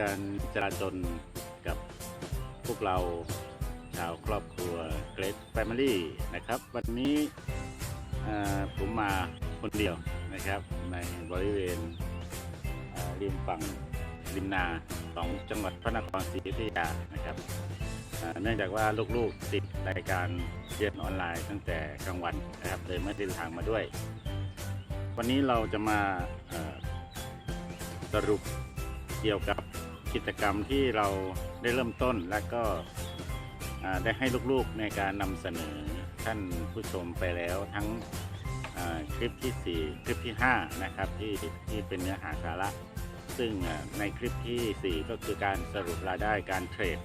การจราจรกับพวกเราชาวครอบครัว Great Family นะครับ วันนี้ผมมาคนเดียวนะครับ ในบริเวณริมฝั่งริมนาของจังหวัดพระนครศรีอยุธยานะครับเนื่องจากว่าลูกๆติดรายการเรียนออนไลน์ตั้งแต่กลางวันนะครับเลยไม่ได้เดินทางมาด้วย วันนี้เราจะมาสรุปเกี่ยวกับ กิจกรรมที่เราได้เริ่มต้นและก็ได้ให้ลูกๆในการนำเสนอท่านผู้ชมไปแล้วทั้งคลิปที่ 4 คลิปที่ 5 นะครับที่ที่เป็นเนื้อหาสาระ ซึ่งในคลิปทีสี่ 4 ก็คือการสรุปรายได้การเทรด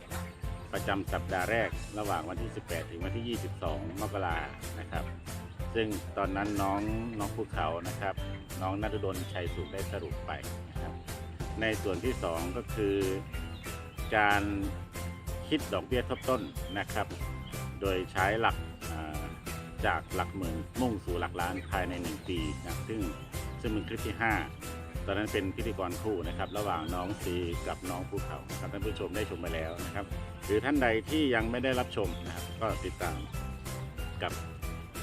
ประจำสัปดาห์แรกระหว่างวันที่ 18 ถึงวันที่ 22 มกรานะครับ ซึ่งตอนนั้นน้องน้องภูเขานะครับ น้องนัทดลชัยสุขได้สรุปไปนะครับ ในส่วนที่ 2 ก็คือการคิดดอกเบี้ยทบต้นนะครับ โดยใช้หลักจากหลักหมื่นมุ่งสู่หลักล้านภายใน 1 ปีนะซึ่งซึ่งเป็นคลิปที่ 5 ตอนนั้นเป็นพิธีกรคู่นะครับ ระหว่างน้องซีกับน้องภูเขาครับท่านผู้ชมได้ชมไปแล้วนะครับ หรือท่านใดที่ยังไม่ได้รับชมนะครับ ก็ติดตามกับ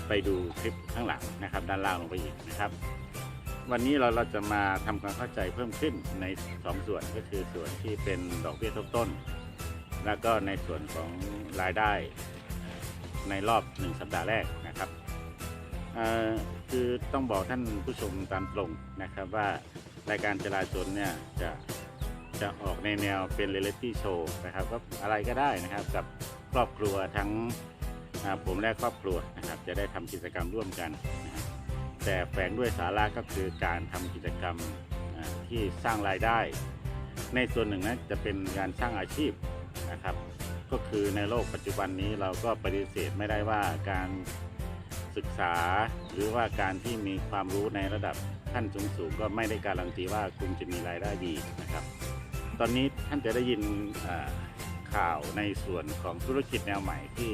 ไปดูคลิปข้างหลังนะครับ ด้านล่างลงไปอีกนะครับ วันนี้เราเราจะมาทำความเข้าใจเพิ่มขึ้นใน 2 ส่วนก็คือส่วนที่เป็นดอกเบี้ยทบต้น แล้วก็ในส่วนของรายได้ในรอบ 1 สัปดาห์แรกนะครับคือต้องบอกท่านผู้ชมตามตรงนะครับว่ารายการจราจรเนี่ยจะจะออกในแนวเป็นเร a ลิตี้โชว์นะครับก็อะไรก็ได้นะครับกับครอบครัวทั้งผมและครอบครัวนะครับจะได้ทำกิจกรรมร่วมกันนะครับ แต่แฝงด้วยสาระก็คือการทำกิจกรรมที่สร้างรายได้ ในส่วนหนึ่งนะจะเป็นการสร้างอาชีพนะครับ ก็คือในโลกปัจจุบันนี้เราก็ปฏิเสธไม่ได้ว่าการศึกษาหรือว่าการที่มีความรู้ในระดับขั้นสูงสูงก็ไม่ได้การันตีว่าคุณจะมีรายได้ดีนะครับ ตอนนี้ท่านจะได้ยินข่าวในส่วนของธุรกิจแนวใหม่ที่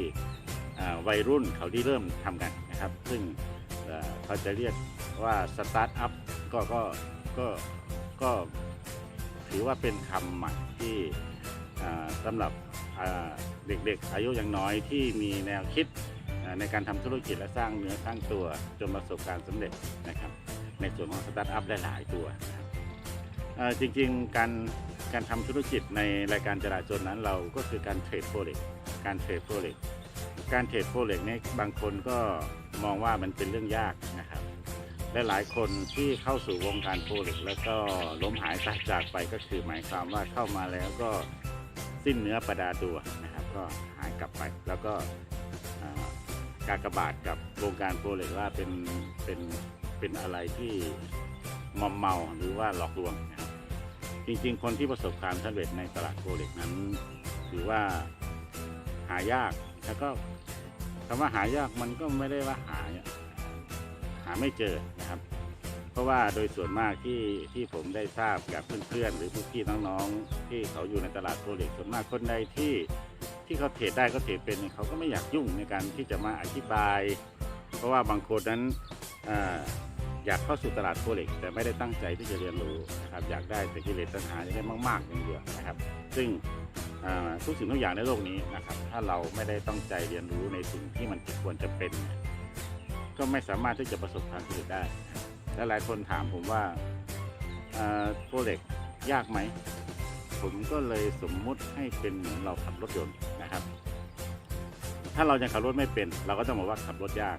วัยรุ่นเขาที่เริ่มทำกันนะครับ ซึ่ง เขาจะเรียกว่าสตาร์ทอัพก็ก็ก็ก็ถือว่าเป็นคำใหม่ที่สำหรับเด็กๆ อายุยังน้อยที่มีแนวคิดในการทำธุรกิจและสร้างเนื้อสร้างตัวจนประสบความสำเร็จนะครับ ในส่วนของสตาร์ทอัพได้หลายตัวนะครับจริงๆการการทำธุรกิจในรายการจราจรนั้นเราก็คือการเทรดโฟเร็กการเทรดโฟเร็กการเทรดโฟเร็กเนี่ยบางคนก็มองว่ามันเป็นเรื่องยาก และหลายคนที่เข้าสู่วงการโฟเร็กแล้วก็ล้มหายตายจากไปก็คือหมายความว่าเข้ามาแล้วก็สิ้นเนื้อประดาตัวนะครับ ก็หายกลับไปแล้วก็อ่ากากบาทกับวงการโฟเร็กว่าเป็นเป็นเป็นอะไรที่มอมเมาหรือว่าหลอกลวงนะครับจริงๆ คนที่ประสบความสำเร็จในตลาดโฟเร็กนั้นถือว่าหายากแล้วก็คำว่าหายากมันก็ไม่ได้ว่าหาหาไม่เจอนะครับ เพราะว่าโดยส่วนมากที่ที่ผมได้ทราบกับเพื่อนๆหรือพี่น้องๆ ที่เขาอยู่ในตลาดโฟเร็กส่วนมากคนใดที่ที่เขาเทรดได้ก็เทรดเป็นเขาก็ไม่อยากยุ่งในการที่จะมาอธิบาย เพราะว่าบางคนนั้นออยากเข้าสู่ตลาดโฟเร็กแต่ไม่ได้ตั้งใจที่จะเรียนรู้นะครับอยากได้แต่กิเลสตัณหาจะได้มากๆอย่างเดียวนะครับ ซึ่งทุกสิ่งทุกอย่างในโลกนี้นะครับถ้าเราไม่ได้ตั้งใจเรียนรู้ในสิ่งที่มันควรจะเป็น ก็ไม่สามารถที่จะประสบความสำเร็จได้ และหลายคนถามผมว่าโปรเล็กยากไหม ผมก็เลยสมมุติให้เป็นเหมือนเราขับรถยนต์นะครับ ถ้าเรายังขับรถไม่เป็น เราก็ต้องบอกว่าขับรถยาก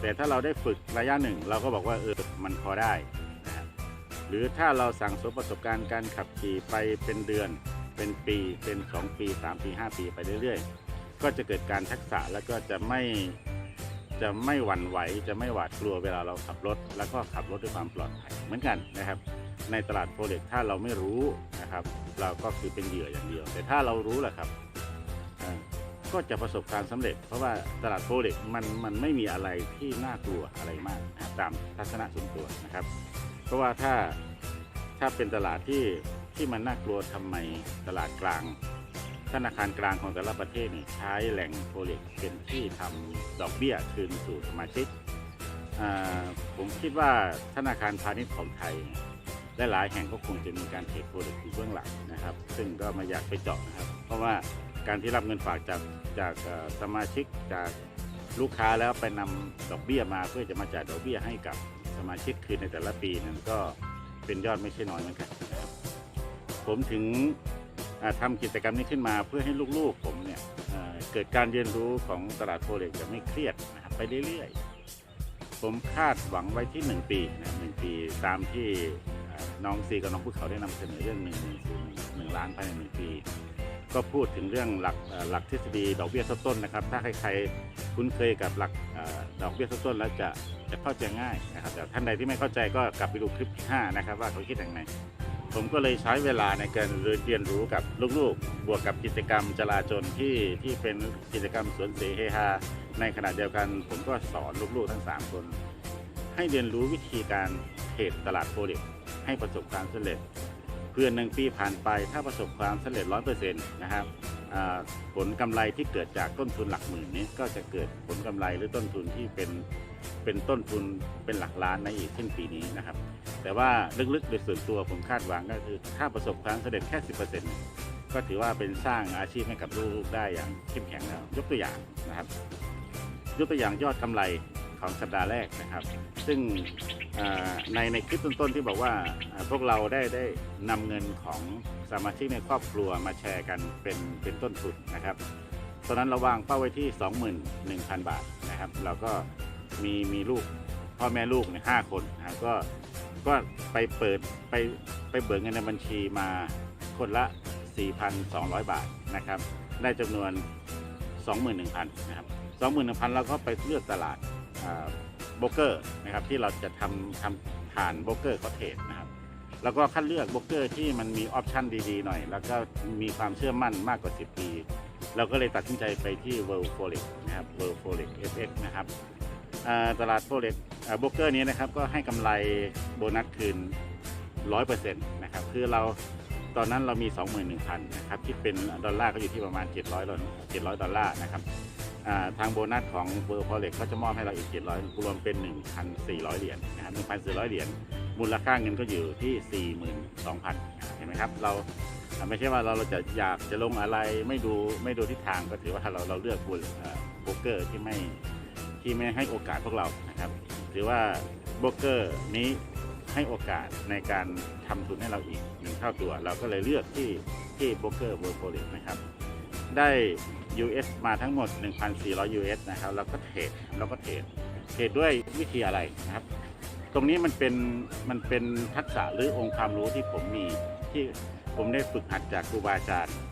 แต่ถ้าเราได้ฝึกระยะหนึ่ง เราก็บอกว่าเออมันพอได้นะครับหรือถ้าเราสั่งสมประสบการณ์การขับขี่ไปเป็นเดือน เป็นปีเป็น 2 ปี 3 ปี 5 ปีไปเรื่อย ๆ ก็จะเกิดการทักษะแล้วก็จะไม่ จะไม่หวั่นไหวจะไม่หวาดกลัวเวลาเราขับรถ แล้วก็ขับรถด้วยความปลอดภัยเหมือนกันนะครับ ในตลาดโฟเร็กถ้าเราไม่รู้นะครับ เราก็คือเป็นเหยื่ออย่างเดียว แต่ถ้าเรารู้แหละครับก็จะประสบการณ์สำเร็จ เพราะว่าตลาดโฟเร็กมันมันไม่มีอะไรที่น่ากลัวอะไรมากตามทัศนะส่วนตัวนะครับ เพราะว่าถ้าถ้าเป็นตลาดที่ที่มันน่ากลัวทำไมตลาดกลาง ธนาคารกลางของแต่ละประเทศนี่ใช้แหล่งโฟเร็กเป็นที่ทำดอกเบี้ยคืนสู่สมาชิกผมคิดว่าธนาคารพาณิชย์ของไทยหลายๆแห่งก็คงจะมีการเทรดโปรดักต์อยู่เบื้องหลังนะครับ ซึ่งก็ไมาอยากไปเจาะนะครับ เพราะว่าการที่รับเงินฝากจากจากสมาชิกจากลูกค้าแล้วไปนำดอกเบี้ยมาเพื่อจะมาจ่ายดอกเบี้ยให้กับสมาชิกคืนในแต่ละปีนั้นก็เป็นยอดไม่ใช่น้อยเหมือนกันนะครับ ผมถึง อ่าทำกิจกรรมนี้ขึ้นมาเพื่อให้ลูกๆผมเนี่ยเกิดการเรียนรู้ของตลาดโฟเร็กแบบไม่เครียดนะครับไปเรื่อยๆ ผมคาดหวังไว้ที่ 1 ปีนะหนึ่งปีตามที่น้องซีกับน้องภูเขาได้นำเสนอเรื่องหนึ่งหนึ่งศูนย์หนึ่งล้านภายในหนึ่งปี ก็พูดถึงเรื่องหลักหลักทฤษฎีดอกเบี้ยต้นนะครับ ถ้าใครๆคุ้นเคยกับหลักดอกเบี้ยต้นแล้วจะจะเข้าใจง่ายนะครับแต่ท่านใดที่ไม่เข้าใจก็กลับไปดูคลิปที่5นะครับว่าเขาคิดอย่างไร ผมก็เลยใช้เวลาในการเรียนรู้กับลูกๆ บวกกับกิจกรรมจราจรที่ที่เป็นกิจกรรมสวนเสเฮฮาในขณะเดียวกัน ผมก็สอนลูกๆทั้ง 3 คน ให้เรียนรู้วิธีการเทรดตลาดโฟเร็กซ์ให้ประสบความสำเร็จ เพื่อนหนึ่งปีผ่านไปถ้าประสบความสำเร็จร้อยเปอร์เซ็นต์นะครับผลกำไรที่เกิดจากต้นทุนหลักหมื่นนี้ก็จะเกิดผลกำไรหรือต้นทุนที่เป็น เป็นต้นทุนเป็นหลักล้านในอีกสิ้นปีนี้นะครับ แต่ว่าลึกๆโดยส่วนตัวผมคาดหวังก็คือถ้าประสบความสำเร็จแค่สิก็ถือว่าเป็นสร้างอาชีพให้กับลูกได้อย่างเข้มแข็งแล้วยกตัวอย่างนะครับ ยกตัวอย่างยอดกำไรของสัปดาห์แรกนะครับ ซึ่งในในคลิปต้นๆที่บอกว่าอ่าพวกเราได้ได้นำเงินของสมาชิกในครอบครัวมาแชร์กันเป็นเป็นต้นทุนนะครับ ตอนนั้นเราวางเป้าไว้ที่ 21,000 บาทนะครับ เราก็ มีมีลูกพ่อแม่ลูกเนี่ยห้าคนนะก็ก็ไปเปิดไปไปเบิกเงินในบัญชีมาคนละ 4,200 บาทนะครับ ได้จำนวน 21,000นะครับ21,000เราก็ไปเลือกตลาดโบรกเกอร์นะครับที่เราจะทำทำผ่านโบรกเกอร์คอเทสนะครับแล้วก็คัดเลือกโบรกเกอร์ที่มันมีออปชันดีๆหน่อย แล้วก็มีความเชื่อมั่นมากกว่า 10 ปี เราก็เลยตัดสินใจไปที่ World Forex นะครับ World Forex FX นะครับ ตลาด Forex อ่าโบรกเกอร์นี้นะครับก็ให้กำไรโบนัสคืน 100%นะครับคือเราตอนนั้นเรามี 21,000นะครับคิดเป็นดอลลาร์ก็อยู่ที่ประมาณ 700ดอล700 ดอลลาร์นะครับทางโบนัสของ World Forex ก็จะมอบให้เราอีก 700 รวมเป็น 1,400 เหรียญนะครับ1,400 เหรียญมูลค่าเงินก็อยู่ที่ 42,000 เห็นไหมครับ เราไม่ใช่ว่าเราเราจะอยากจะลงอะไรไม่ดูไม่ดูทิศทางก็ถือว่าเราเราเลือกบุลโบรกเกอร์ที่ไม่ ที่ไม่ให้โอกาสพวกเรานะครับถือว่าโบรกเกอร์นี้ให้โอกาสในการทำทุนให้เราอีกหนึ่งเท่าตัว เราก็เลยเลือกที่ที่โบรกเกอร์เวิร์โพลินะครับ ได้ US มาทั้งหมด 1,400 US นะครับแล้วก็เทรดแล้วก็เทรดเทรดด้วยวิธีอะไรนะครับ ตรงนี้มันเป็นมันเป็นทักษะหรือองค์ความรู้ที่ผมมีที่ผมได้ฝึกหัดจากครูบาอาจารย์อ่า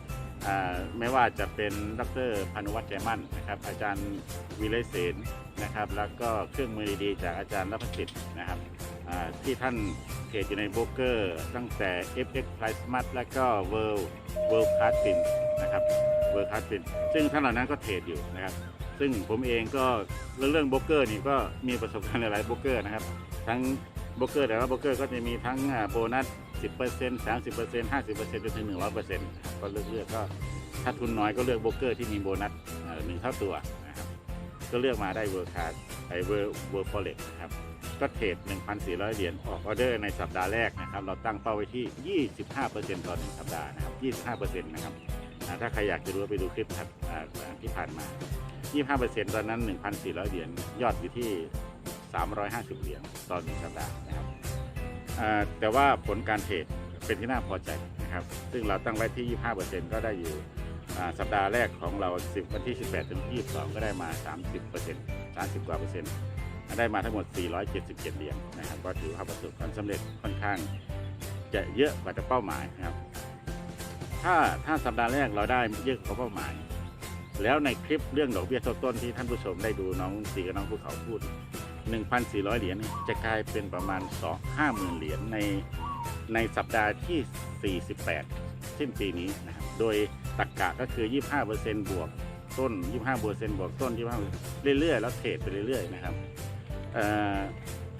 ไม่ว่าจะเป็นดรพานุวัฒน์ใจมั่นนะครับ อาจารย์วิเลศเสนนะครับ แล้วก็เครื่องมือดีๆจากอาจารย์รัพสิทธิ์นะครับที่ท่านเทรดอยู่ในโบรกเกอร์ตั้งแต่ FX Price Smart และก็ World World Card Fin นะครับ World Card Fin ซึ่งท่านเหล่านั้นก็เทรดอยู่นะครับ ซึ่งผมเองก็เรื่องเรื่องโบรกเกอร์นี่ก็มีประสบการณ์หลายโบรกเกอร์นะครับ ทั้งโบรกเกอร์แต่ว่าโบรกเกอร์ก็จะมีทั้งโบนัส อ่าโบนัส10% 30% 50%จนถึง100%นะครับก็เลือกเลือกก็ถ้าทุนน้อยก็เลือกโบรกเกอร์ที่มีโบนัสหนึ่งเท่าตัวนะครับก็เลือกมาได้เวิร์คาร์ดไอเวิร์เวิร์ฟอเร็กนะครับก็เทรด1,400 เหรียญออกออเดอร์ในสัปดาห์แรกนะครับเราตั้งเป้าไว้ที่ 25%ต่อหนึ่งสัปดาห์นะครับ25%นะครับถ้าใครอยากจะรู้ไปดูคลิปถัดอ่าที่ผ่านมา 25%ตอนนั้น 1,400 เหรียญยอดอยู่ที่ 350 เหรียญต่อหนึ่งสัปดาห์นะครับ แต่ว่าผลการเทรดเป็นที่น่าพอใจนะครับ ซึ่งเราตั้งไว้ที่ 25%ก็ได้อยู่สัปดาห์แรกของเรา 10 วันที่ 18 ถึง 22 ก็ได้มา 30% 30 กว่าเปอร์เซ็นต์ ได้มาทั้งหมด 477 เหรียญนะครับ ก็ถือว่าประสบความสำเร็จค่อนข้างจะเยอะกว่าเป้าหมายนะครับ ถ้าถ้าสัปดาห์แรกเราได้เยอะกว่าเป้าหมาย แล้วในคลิปเรื่องดอกเบี้ยทบต้นที่ท่านผู้ชมได้ดูน้องสีกับน้องภูเขาพูด 1,400 เหรียญจะกลายเป็นประมาณ 2 50,000 เหรียญในในสัปดาห์ที่ 48 สิ้นปีนี้นะครับ โดยตักกะก็คือ 25%บวกต้น 25%บวกต้น 25%เรื่อยๆ แล้วเทรดไปเรื่อยๆ นะครับ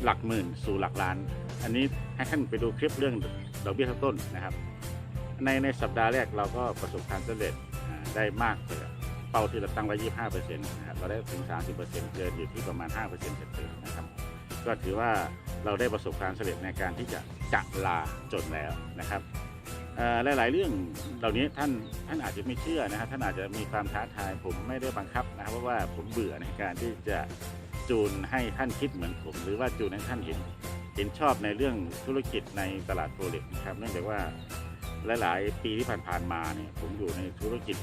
หลักหมื่นสู่หลักล้าน อันนี้ให้ท่านไปดูคลิปเรื่องดอกเบี้ยทบต้นนะครับ ในในสัปดาห์แรกเราก็ประสบความสำเร็จได้มากเลย เป้าที่เราตั้งไว้ 25%นะครับเราได้ถึง 30%เกินอยู่ที่ประมาณ 5%เศษๆนะครับ ก็ถือว่าเราได้ประสบความสำเร็จในการที่จะจะลาจนแล้วนะครับหลาย ๆ เรื่องเหล่านี้ท่านท่านอาจจะไม่เชื่อนะครับท่านอาจจะมีความท้าทายผมไม่ได้บังคับนะครับเพราะว่าผมเบื่อในการที่จะจูนให้ท่านคิดเหมือนผม หรือว่าจูนให้ท่านเห็นเห็นชอบในเรื่องธุรกิจในตลาดโฟเล็กนะครับเนื่องจากว่าหลาย ๆ ปีที่ผ่านๆมาเนี่ยผมอยู่ในธุรกิจ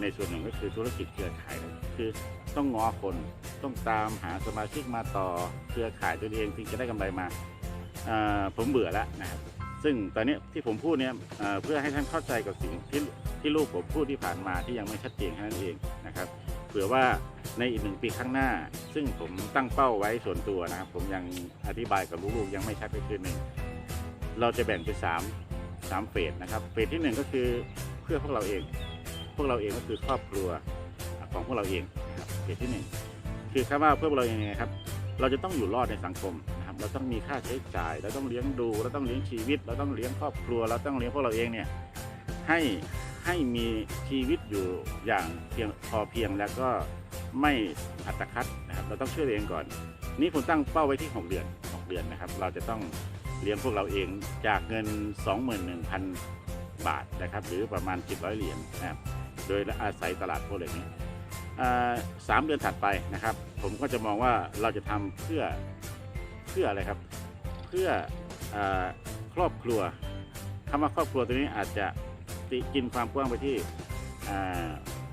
ในส่วนหนึ่งก็คือธุรกิจเครือข่ายนะคือต้องงอคนต้องตามหาสมาชิกมาต่อเครือข่ายตัวเองถึงจะได้กำไรมาผมเบื่อแล้วนะครับซึ่งตอนนี้ที่ผมพูดเนี่ยเเพื่อให้ท่านเข้าใจกับสิ่งที่ที่ลูกผมพูดที่ผ่านมาที่ยังไม่ชัดเจนแค่นั้นเองนะครับเผื่อว่าในอีกหนึ่งปีข้างหน้า ซึ่งผมตั้งเป้าไว้ส่วนตัวนะครับ ผมยังอธิบายกับลูกๆยังไม่ชัดก็คือหนึ่งเราจะแบ่งเป็นสามสามเฟสนะครับเฟสที่หนึ่งก็คือเพื่อพวกเราเอง พวกเราเองก็คือครอบครัวของพวกเราเองนะครับเฟสที่หนึ่งคือคำว่าเพื่อพวกเราเองไงครับ เราจะต้องอยู่รอดในสังคมนะครับเราต้องมีค่าใช้จ่ายเราต้องเลี้ยงดูเราต้องเลี้ยงชีวิต เราต้องเลี้ยงครอบครัว เราต้องเลี้ยงพวกเราเองเนี่ยให้ให้มีชีวิตอยู่อย่างเพียงพอเพียงแล้วก็ไม่อัตคัดนะครับเราต้องช่วยเองก่อน นี่ผมตั้งเป้าไว้ที่ 6 เดือน 6 เดือนนะครับ เราจะต้องเลี้ยงพวกเราเองจากเงิน 21,000 บาทนะครับ หรือประมาณ700เหรียญนะครับ โดยอาศัยตลาดพวกเหล่านี้สามเดือนถัดไปนะครับ ผมก็จะมองว่าเราจะทำเพื่อเพื่ออะไรครับ เพื่ออครอบครัวคำว่าครอบครัวตัวนี้อาจจะติกินความกว้างไปที่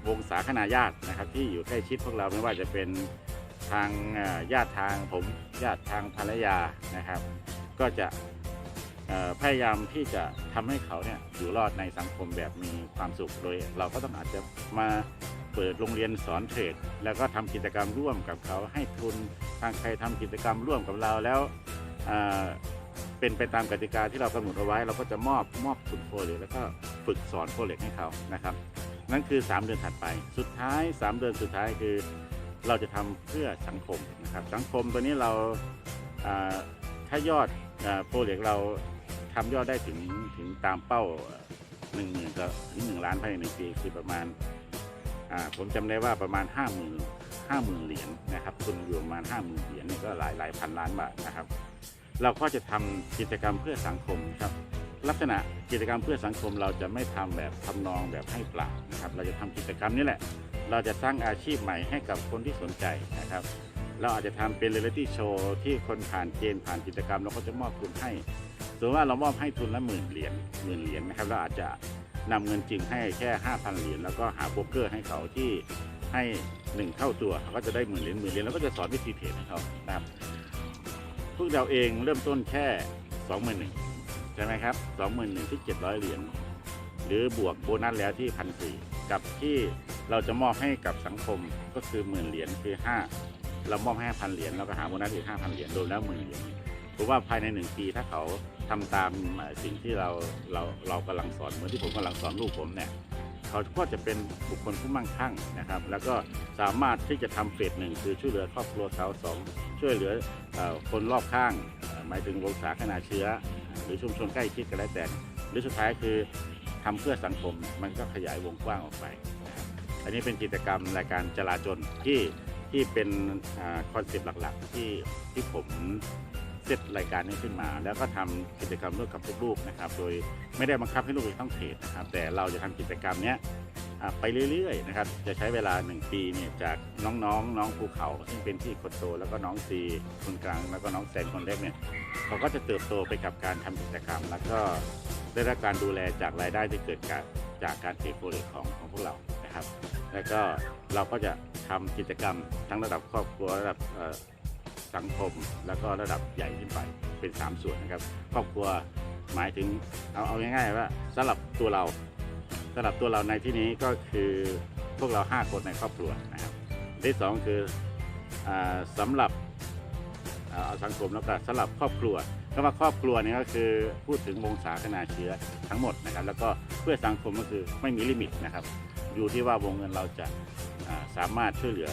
วงศาคณาญาตินะครับ ที่อยู่ใกล้ชิดพวกเราไม่ว่าจะเป็นทางญาติทางผมญาติทางภรรยานะครับ ก็จะ พยายามที่จะทำให้เขาเนี่ยอยู่รอดในสังคมแบบมีความสุขโดย เราก็ต้องอาจจะมาเปิดโรงเรียนสอนเทรดแล้วก็ทำกิจกรรมร่วมกับเขาให้ทุนทางใครทำกิจกรรมร่วมกับเราแล้วเป็นไปตามกติกาที่เรากำหนดเอาไว้ เราก็จะมอบมอบทุนโฟเล็กแล้วก็ฝึกสอนโฟเล็กให้เขานะครับ นั่นคือ 3 เดือนถัดไป สุดท้าย 3 เดือนสุดท้ายคือเราจะทำเพื่อสังคมนะครับสังคมตัวนี้เราอ่าถ้ายอดโฟเล็กเรา ทำยอดได้ถึงถึงตามเป้าหนึ่งหมื่นกับถึงหนึ่งล้านภายในหนึ่งปีคือประมาณอ่าผมจำได้ว่าประมาณ5 0 0 0 0 5 0,000เหรียญนะครับทุนอยู่ประมาณ5 0,000เหรียญนี่ก็หลายหลายพันล้านบาทนะครับ เราก็จะทำกิจกรรมเพื่อสังคมครับ ลักษณะกิจกรรมเพื่อสังคมเราจะไม่ทำแบบทำนองแบบให้เปล่านะครับ เราจะทำกิจกรรมนี่แหละ เราจะสร้างอาชีพใหม่ให้กับคนที่สนใจนะครับ เราอาจจะทำเป็นเรลิตี้โชว์ที่คนผ่านเกณฑ์ผ่านกิจกรรมเราก็จะมอบทุนให้ สมมติว่าเรามอบให้ทุนละหมื่นเหรียญหมื่นเหรียญนะครับเราอาจจะนำเงินจริงให้แค่5,000เหรียญแล้วก็หาโบรกเกอร์ให้เขาที่ให้หนึ่งเท่าตัวเขาก็จะได้หมื่นเหรียญหมื่นเหรียญแล้วก็จะสอนวิธีเทรดให้เขานะครับพวกเราเองเริ่มต้นแค่21,000ใช่ไหมครับ21,000ที่700เหรียญหรือบวกโบนัสแล้วที่1,400กับที่เราจะมอบให้กับสังคมก็คือหมื่นเหรียญคือ5เรามอบให้5,000เหรียญแล้วก็หาโบนัสอีก5,000เหรียญรวมแล้วหมื่นเหรียญ ผมว่าภายในหนึ่งปีถ้าเขาทำตามสิ่งที่เราเราเรากำลังสอนเหมือนที่ผมกำลังสอนลูกผมเนี่ยเขาก็จะเป็นบุคคลผู้มั่งคั่งนะครับ แล้วก็สามารถที่จะทำเฟสหนึ่งคือช่วยเหลือครอบครัวเขาสองช่วยเหลืออคนรอบข้าง หมายถึงวงศาคณาเชื้อ หรือชุมชนใกล้ชิดกันแล้วแต่หรือสุดท้ายคือทำเพื่อสังคมมันก็ขยายวงกว้างออกไป อันนี้เป็นกิจกรรมรายการจราจนที่ที่เป็นคอนเซปต์หลักๆ ที่ที่ผม เซตรายการนี้ขึ้นมา แล้วก็ทำกิจกรรมร่วมกับลูกๆนะครับ โดยไม่ได้บังคับให้ลูกจะต้องเทรดนะครับ แต่เราจะทำกิจกรรมเนี้ยไปเรื่อยๆนะครับ จะใช้เวลา 1 ปีเนี่ยจากน้องๆน้องภูเขา ซึ่งเป็นที่คนโตแล้วก็น้องซีคนกลางแล้วก็น้องแสนคนเล็กเนี่ยเขาก็จะเติบโตไปกับการทำกิจกรรม แล้วก็ได้รับการดูแลจากรายได้ที่เกิดจากจากการเทรดโฟเร็กของของพวกเรานะครับ แล้วก็เราก็จะทำกิจกรรมทั้งระดับครอบครัวระดับ สังคม แล้วก็ระดับใหญ่ขึ้นไปเป็น 3 ส่วนนะครับ ครอบครัวหมายถึงเอาเอาง่ายๆว่าสำหรับตัวเราสำหรับตัวเราในที่นี้ก็คือพวกเรา 5 คนในครอบครัวนะครับที่สองคืออาสำหรับเอาสังคมแล้วก็สำหรับครอบครัวคำว่าครอบครัวนี่ก็คือพูดถึงวงศาคณาเชื้อทั้งหมดนะครับ แล้วก็เพื่อสังคมก็คือไม่มีลิมิตนะครับ อยู่ที่ว่าวงเงินเราจะสามารถช่วยเหลือ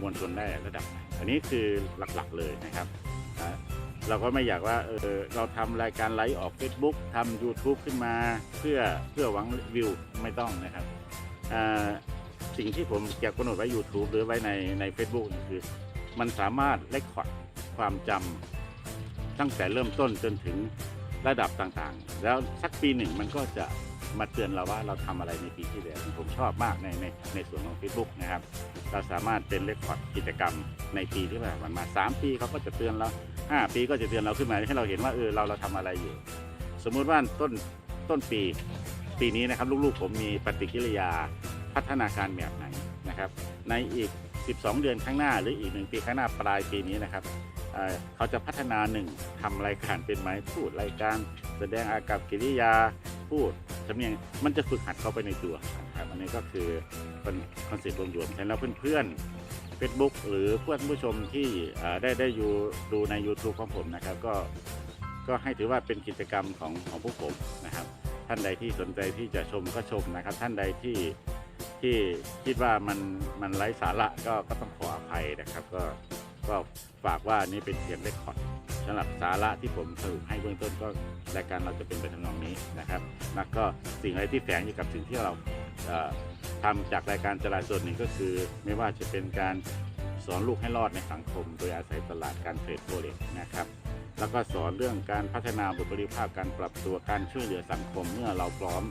มวลชนได้ระดับไหน อันนี้คือหลักๆเลยนะครับเราก็ไม่อยากว่าเออเราทำรายการไลฟ์ออก Facebook ทำ YouTube ขึ้นมาเพื่อเพื่อหวังวิวไม่ต้องนะครับสิ่งที่ผมอยากกำหนดไว้ YouTube หรือไว้ในใน Facebook คือ มันสามารถเลคคอร์ดความจตั้งแต่เริ่มต้นจนถึงระดับต่างๆ แล้วสักปีหนึ่งมันก็จะ มาเตือนเราว่าเราทำอะไรในปีที่แล้วผมชอบมากในในในส่วนของ Facebook นะครับ เราสามารถเป็นเรคคอร์ดกิจกรรมในปีที่ผ่านมา 3 ปีเขาก็จะเตือนเรา5ปีก็จะเตือนเราขึ้นมาให้เราเห็นว่าเออเราเราทำอะไรอยู่ สมมุติว่าต้นต้นปีปีนี้นะครับลูกๆผมมีปฏิกิริยาพัฒนาการแบบไหนนะครับ ในอีก 12 เดือนข้างหน้าหรืออีกหนึ่งปีข้างหน้าปลายปีนี้นะครับ เขาจะพัฒนาหนึ่งทำรายการเป็นไหมพูดรายการ แสดงอากับกิริยาพูดสำเนียงมันจะฝึกหัดเข้าไปในตัวครับอันนี้ก็คือเป็นคอนเซ็ปต์รวมๆแต่แล้วเพื่อนๆ Facebook หรือเพื่อนผู้ชมที่ได้ได้อยู่ดูใน YouTube ของผมนะครับ ก็ก็ให้ถือว่าเป็นกิจกรรมของของพวกผมนะครับ ท่านใดที่สนใจที่จะชมก็ชมนะครับ ท่านใดที่ที่คิดว่ามันมันไร้สาระก็ก็ต้องขออภัยนะครับก็ ก็ฝากว่านี่เป็นเพียงเรคคอร์ดสำหรับสาระที่ผมสรุปให้เบื้องต้นก็รายการเราจะเป็นไปทำนองนี้นะครับแล้วก็สิ่งอะไรที่แฝงอยู่กับสิ่งที่เราเอ่อทำจากรายการจราจรนี่ก็คือ ไม่ว่าจะเป็นการสอนลูกให้รอดในสังคม โดยอาศัยตลาดการเทรดโฟเร็กนะครับแล้วก็สอนเรื่องการพัฒนาบุคลิกภาพการปรับตัวการช่วยเหลือสังคมเมื่อเราพร้อม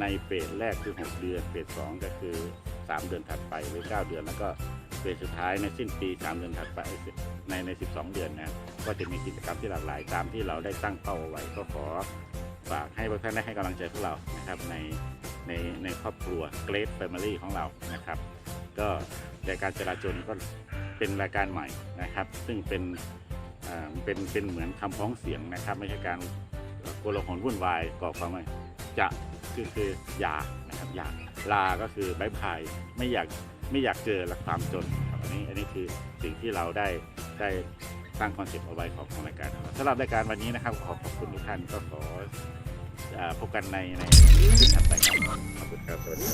ในเฟสแรกคือ 6 เดือนเฟส2ก็คือ 3 เดือนถัดไปหรือ 9 เดือนแล้วก็ เฟสสุดท้ายในสิ้นปี3เดือนถัดไปในใน 12 เดือนนะก็จะมีกิจกรรมที่หลากหลายตามที่เราได้ตั้งเป้าเอาไว้ก็ขอฝากให้พวกท่านได้ให้กำลังใจพวกเรานะครับในในในครอบครัว Great Family ของเรานะครับ ก็รายการจราจรก็เป็นรายการใหม่นะครับ ซึ่งเป็นอ่าเป็นเป็นเหมือนคำพ้องเสียงนะครับ ไม่ใช่การโกลาหลวุ่นวายก่อความไม่จะคือคืออยากนะครับอยากลาก็คือบายบายไม่อยาก ไม่อยากเจอหลักความจนครับอันนี้อันนี้คือสิ่งที่เราได้ได้ตั้งคอนเซปต์เอาไว้ของของรายการสำหรับรายการวันนี้นะครับ ขอขอบคุณทุกท่านก็ขออพบกันในในคลิปถัดไปครับขอบคุณครับสวัสดี